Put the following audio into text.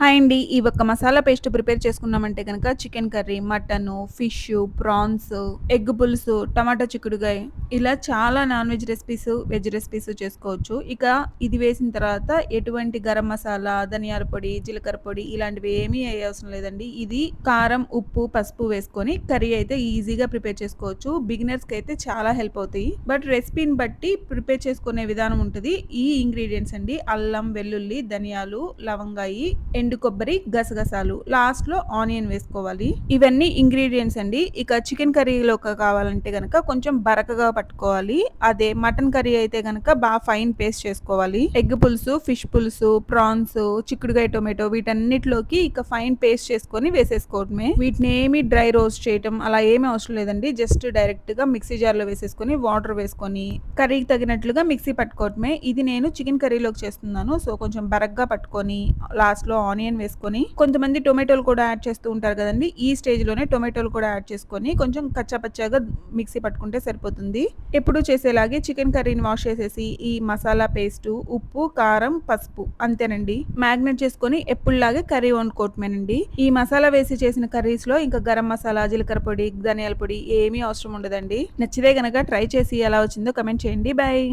Hi అండి. ఈ ఒక్క మసాలా పేస్ట్ ప్రిపేర్ చేసుకున్నామంటే కనుక chicken curry mutton fish prawns egg పులుసు టమాటా చిక్కుడుగాయ ఇలా చాలా non veg recipes veg recipes చేసుకోవచ్చు. ఇక ఇది వేసిన తర్వాత ఎటువంటి గరం మసాలా ధనియాల పొడి జీలకర్ర పొడి ఇలాంటివి ఏమీ అవసరం లేదండి. ఇది కారం ఉప్పు పసుపు వేసుకొని కర్రీ అయితే ఈజీగా ప్రిపేర్ చేసుకోవచ్చు. బిగినర్స్కి అయితే చాలా హెల్ప్ అవుతాయి. బట్ రెసిపీని బట్టి ప్రిపేర్ చేసుకునే విధానం ఉంటుంది. ఈ ఇంగ్రీడియంట్స్ అండి అల్లం వెల్లుల్లి ధనియాలు లవంగాయి ఎండు కొబ్బరి గసగసాలు. లాస్ట్లో ఆనియన్ వేసుకోవాలి. ఇవన్నీ ఇంగ్రీడియంట్స్ అండి. ఇక చికెన్ కర్రీలో కావాలంటే గనక కొంచెం బరకగా పట్టుకోవాలి. అదే మటన్ కర్రీ అయితే గనక బాగా ఫైన్ పేస్ట్ చేసుకోవాలి. ఎగ్ పులుసు ఫిష్ పులుసు ప్రాన్స్ చిక్కుడుగాయ టొమాటో వీటన్నిటిలోకి ఇక ఫైన్ పేస్ట్ చేసుకొని వేసేసుకోవడమే. వీటిని ఏమి డ్రై రోస్ట్ చేయటం అలా ఏమీ అవసరం లేదండి. జస్ట్ డైరెక్ట్గా మిక్సీ జార్లో వేసేసుకొని వాటర్ వేసుకొని కర్రీకి తగినట్లుగా మిక్సీ పట్టుకోవటమే ఇది నేను చికెన్ కర్రీలోకి చేస్తున్నాను. సో కొంచెం బరగ్గా పట్టుకొని లాస్ట్లో ఆనియన్ వేసుకొని కొంతమంది టొమాటోలు కూడా యాడ్ చేస్తూ ఉంటారు కదండి. ఈ స్టేజ్లోనే టొమాటోలు కూడా యాడ్ చేసుకొని కొంచెం కచ్చాపచ్చాగా మిక్సీ పట్టుకుంటే సరిపోతుంది. ఎప్పుడు చేసేలాగే చికెన్ కర్రీని వాష్ చేసేసి ఈ మసాలా పేస్ట్ ఉప్పు కారం పసుపు అంతేనండి. మ్యాగ్నెట్ చేసుకొని ఎప్పుడులాగే కర్రీ వండుకోవటమేనండి. ఈ మసాలా వేసి చేసిన కర్రీస్లో ఇంకా గరం మసాలా జీలకర్ర పొడి ధనియాల పొడి ఏమీ అవసరం ఉండదండి. నచ్చితే గనక ట్రై చేసి ఎలా వచ్చిందో కమెంట్ చేయండి. బాయ్.